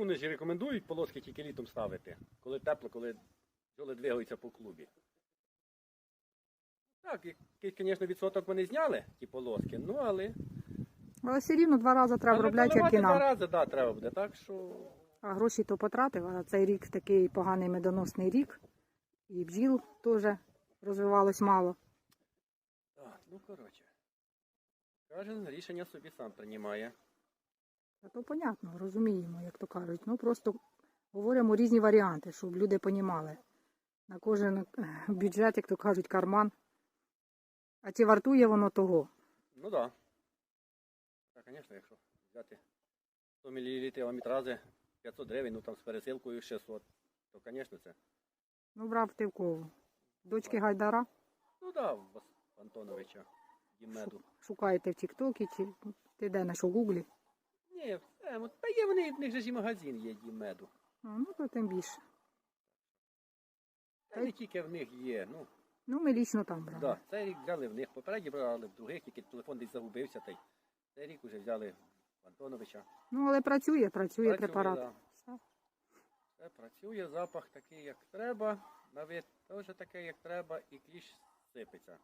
вони ж рекомендують полоски тільки літом ставити, коли тепло, коли бджоли двигаються по клубі. Так, якийсь, звісно, відсоток вони зняли, ті полоски, ну але. Але все рівно два рази треба але обробляти, як і поливати два рази, да, треба буде, так що. А гроші то потратив, а цей рік такий поганий медоносний рік. І бджіл теж розвивалось мало. Так, ну коротше. Кожен рішення собі сам приймає. То понятно, розуміємо, як то кажуть. Ну просто говоримо різні варіанти, щоб люди понімали. На кожен е, бюджет, як то кажуть, карман. А чи вартує воно того? Ну так. Да. Так, звісно, якщо взяти 100 мл амітрази 500 гривень, ну там з пересилкою 600, то, звісно, це. Ну, брав ти в кого? Дочки Гайдара? Ну так, да, Антоновича, Дімеду. Шукаєте в Тіктокі чи ти де знайшов в Гуглі? Ні, от, та є вони, в них же ж і магазин є Дімеду. А, ну то тим більше. Та й не тільки в них є. Ну, Ну, ми лічно там брали. да, цей рік взяли в них, попередні брали в других, тільки телефон десь загубився. Та й цей рік вже взяли в Антоновича. Ну, але працює, працює, Працює, препарат. да. Все. Все працює, запах такий, як треба, на вид теж такий, як треба, і кліщ сипеться.